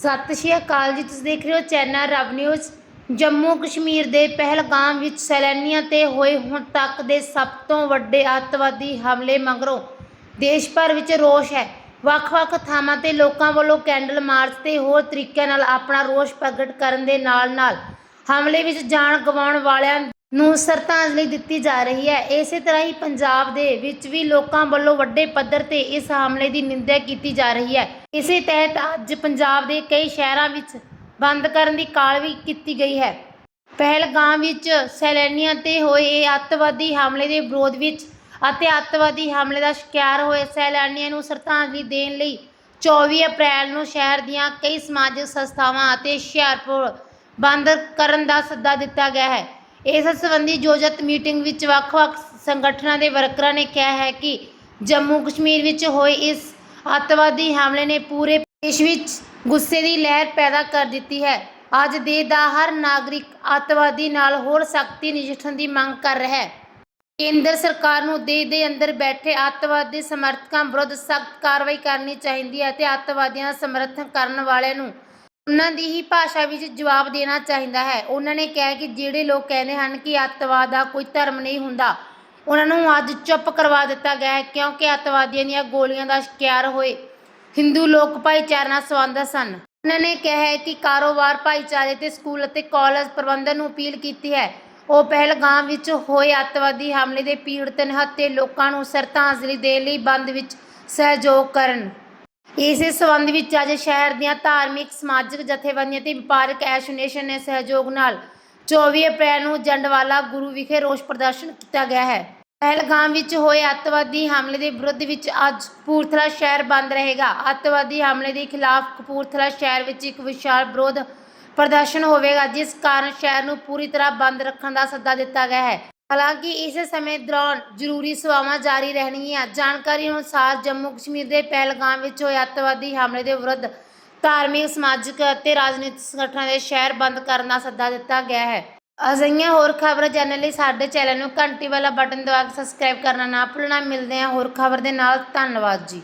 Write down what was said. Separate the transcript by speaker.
Speaker 1: ਸਤਿ ਸ਼੍ਰੀ ਅਕਾਲ ਜੀ, ਤੁਸੀਂ ਦੇਖ ਰਹੇ ਹੋ ਚੈਨਲ ਰਬ ਨਿਊਜ਼। ਜੰਮੂ ਕਸ਼ਮੀਰ ਦੇ ਪਹਿਲਗਾਮ ਵਿੱਚ ਸੈਲਾਨੀਆਂ ਤੇ ਹੋਏ ਹੁਣ ਤੱਕ ਦੇ ਸਭ ਤੋਂ ਵੱਡੇ ਅੱਤਵਾਦੀ ਹਮਲੇ ਮਗਰੋਂ ਦੇਸ਼ ਭਰ ਵਿੱਚ ਰੋਸ਼ ਹੈ। ਵੱਖ-ਵੱਖ ਥਾਵਾਂ ਤੇ ਲੋਕਾਂ ਵੱਲੋਂ ਕੈਂਡਲ ਮਾਰਚ ਤੇ ਹੋਰ ਤਰੀਕਿਆਂ ਨਾਲ ਆਪਣਾ ਰੋਸ਼ ਪ੍ਰਗਟ ਕਰਨ ਦੇ ਨਾਲ-ਨਾਲ ਹਮਲੇ ਵਿੱਚ ਜਾਨ ਗਵਾਉਣ ਵਾਲਿਆਂ ਨੂੰ ਸ਼ਰਧਾਂਜਲੀ ਦਿੱਤੀ ਜਾ ਰਹੀ ਹੈ। ਇਸੇ ਤਰ੍ਹਾਂ ਹੀ ਪੰਜਾਬ ਦੇ ਵਿੱਚ ਵੀ ਲੋਕਾਂ ਵੱਲੋਂ ਵੱਡੇ ਪੱਧਰ ਤੇ ਇਸ ਹਮਲੇ ਦੀ ਨਿੰਦਿਆ ਕੀਤੀ ਜਾ ਰਹੀ ਹੈ। ਇਸੇ ਤਹਿਤ ਅੱਜ ਪੰਜਾਬ ਦੇ ਕਈ ਸ਼ਹਿਰਾਂ ਵਿੱਚ ਬੰਦ ਕਰਨ ਦੀ ਕਾਲ ਵੀ ਕੀਤੀ ਗਈ ਹੈ। ਪਹਿਲਗਾਮ ਵਿੱਚ ਸੈਲਾਨੀਆਂ ਤੇ ਹੋਏ ਇਹ ਅੱਤਵਾਦੀ ਹਮਲੇ ਦੇ ਵਿਰੋਧ ਵਿੱਚ ਅਤੇ ਅੱਤਵਾਦੀ ਹਮਲੇ ਦਾ ਸ਼ਿਕਾਰ ਹੋਏ ਸੈਲਾਨੀਆਂ ਨੂੰ ਸ਼ਰਧਾਂਜਲੀ ਦੇਣ ਲਈ 24 ਅਪ੍ਰੈਲ ਨੂੰ ਸ਼ਹਿਰ ਦੀਆਂ ਕਈ ਸਮਾਜਿਕ ਸੰਸਥਾਵਾਂ ਅਤੇ ਹੁਸ਼ਿਆਰਪੁਰ ਬੰਦ ਕਰਨ ਦਾ ਸੱਦਾ ਦਿੱਤਾ ਗਿਆ ਹੈ। ਇਸ ਸਬੰਧੀ ਯੋਜਿਤ ਮੀਟਿੰਗ ਵਿੱਚ ਵੱਖ-ਵੱਖ ਸੰਗਠਨਾਂ ਦੇ ਵਰਕਰਾਂ ਨੇ ਕਿਹਾ ਹੈ ਕਿ ਜੰਮੂ ਕਸ਼ਮੀਰ ਵਿੱਚ ਹੋਏ ਇਸ ਅੱਤਵਾਦੀ ਹਮਲੇ ਨੇ ਪੂਰੇ ਦੇਸ਼ ਵਿੱਚ ਗੁੱਸੇ ਦੀ ਲਹਿਰ ਪੈਦਾ ਕਰ ਦਿੱਤੀ ਹੈ। ਅੱਜ ਦੇ ਦਾ ਹਰ ਨਾਗਰਿਕ ਅੱਤਵਾਦੀ ਨਾਲ ਹੋਰ ਸਖਤੀ ਨਜਿੱਠਣ ਦੀ ਮੰਗ ਕਰ ਰਿਹਾ ਹੈ। ਕੇਂਦਰ ਸਰਕਾਰ ਨੂੰ ਦੇਸ਼ ਦੇ ਅੰਦਰ ਬੈਠੇ ਅੱਤਵਾਦੀ ਸਮਰਥਕਾਂ ਵਿਰੁੱਧ ਸਖਤ ਕਾਰਵਾਈ ਕਰਨੀ ਚਾਹੀਦੀ ਹੈ ਅਤੇ ਅੱਤਵਾਦੀਆਂ ਦਾ ਸਮਰਥਨ ਕਰਨ ਵਾਲਿਆਂ ਨੂੰ ਉਹਨਾਂ ਦੀ ਹੀ ਭਾਸ਼ਾ ਵਿੱਚ ਜਵਾਬ ਦੇਣਾ ਚਾਹੀਦਾ ਹੈ। ਉਹਨਾਂ ਨੇ ਕਿਹਾ ਕਿ ਜਿਹੜੇ ਲੋਕ ਕਹਿੰਦੇ ਹਨ ਕਿ ਅੱਤਵਾਦ ਦਾ ਕੋਈ ਧਰਮ ਨਹੀਂ ਹੁੰਦਾ, ਉਹਨਾਂ ਨੂੰ ਅੱਜ ਚੁੱਪ ਕਰਵਾ ਦਿੱਤਾ ਗਿਆ ਹੈ ਕਿਉਂਕਿ ਅੱਤਵਾਦੀਆਂ ਦੀਆਂ ਗੋਲੀਆਂ ਦਾ ਸ਼ਿਕਾਰ ਹੋਏ ਹਿੰਦੂ ਲੋਕ ਭਾਈਚਾਰੇ ਨਾਲ ਸੰਬੰਧਿਤ ਸਨ। ਉਹਨਾਂ ਨੇ ਕਿਹਾ ਹੈ ਕਿ ਕਾਰੋਬਾਰ, ਭਾਈਚਾਰੇ ਤੇ ਸਕੂਲ ਅਤੇ ਕਾਲਜ ਪ੍ਰਬੰਧਨ ਨੂੰ ਅਪੀਲ ਕੀਤੀ ਹੈ। ਉਹ ਪਹਿਲਗਾਮ ਵਿੱਚ ਹੋਏ ਅੱਤਵਾਦੀ ਹਮਲੇ ਦੇ ਪੀੜਤ ਨਿਹੱਥੇ ਲੋਕਾਂ ਨੂੰ ਸ਼ਰਧਾਂਜਲੀ ਦੇਣ ਲਈ ਬੰਦ ਵਿੱਚ ਸਹਿਯੋਗ ਕਰਨ। ਇਸੇ ਸੰਬੰਧ ਵਿੱਚ ਅੱਜ ਸ਼ਹਿਰ ਦੀਆਂ ਧਾਰਮਿਕ, ਸਮਾਜਿਕ ਜਥੇਬੰਦੀਆਂ ਤੇ ਵਪਾਰਕ ਐਸੋਸੀਏਸ਼ਨ ਨੇ ਸਹਿਯੋਗ ਨਾਲ 24 ਅਪ੍ਰੈਲ ਨੂੰ ਜੰਡਵਾਲਾ ਗੁਰੂ ਵਿਖੇ ਰੋਸ ਪ੍ਰਦਰਸ਼ਨ ਕੀਤਾ ਗਿਆ ਹੈ। ਪਹਿਲਗਾਮ ਵਿੱਚ ਹੋਏ ਅੱਤਵਾਦੀ ਹਮਲੇ ਦੇ ਵਿਰੁੱਧ ਵਿੱਚ ਅੱਜ ਕਪੂਰਥਲਾ ਸ਼ਹਿਰ ਬੰਦ ਰਹੇਗਾ। ਅੱਤਵਾਦੀ ਹਮਲੇ ਦੇ ਖਿਲਾਫ ਕਪੂਰਥਲਾ ਸ਼ਹਿਰ ਵਿੱਚ ਇੱਕ ਵਿਸ਼ਾਲ ਵਿਰੋਧ ਪ੍ਰਦਰਸ਼ਨ ਹੋਵੇਗਾ, ਜਿਸ ਕਾਰਨ ਸ਼ਹਿਰ ਨੂੰ ਪੂਰੀ ਤਰ੍ਹਾਂ ਬੰਦ ਰੱਖਣ ਦਾ ਸੱਦਾ ਦਿੱਤਾ ਗਿਆ ਹੈ। ਹਾਲਾਂਕਿ ਇਸ ਸਮੇਂ ਦੌਰਾਨ ਜ਼ਰੂਰੀ ਸੇਵਾਵਾਂ ਜਾਰੀ ਰਹਿਣਗੀਆਂ। ਜਾਣਕਾਰੀ ਅਨੁਸਾਰ ਜੰਮੂ ਕਸ਼ਮੀਰ ਦੇ ਪਹਿਲਗਾਮ ਵਿੱਚ ਹੋਏ ਅੱਤਵਾਦੀ ਹਮਲੇ ਦੇ ਵਿਰੁੱਧ ਧਾਰਮਿਕ, ਸਮਾਜਿਕ ਅਤੇ ਰਾਜਨੀਤਿਕ ਸੰਗਠਨਾਂ ਦੇ ਸ਼ਹਿਰ ਬੰਦ ਕਰਨ ਦਾ ਸੱਦਾ ਦਿੱਤਾ ਗਿਆ ਹੈ। ਅਜਿਹੀਆਂ ਹੋਰ ਖਬਰਾਂ ਜਾਣਨ ਲਈ ਸਾਡੇ ਚੈਨਲ ਨੂੰ ਘੰਟੀ ਵਾਲਾ ਬਟਨ ਦਬਾ ਕੇ ਸਬਸਕ੍ਰਾਈਬ ਕਰਨਾ ਨਾ ਭੁੱਲਣਾ। ਮਿਲਦੇ ਹਾਂ ਹੋਰ ਖਬਰ ਦੇ ਨਾਲ। ਧੰਨਵਾਦ ਜੀ।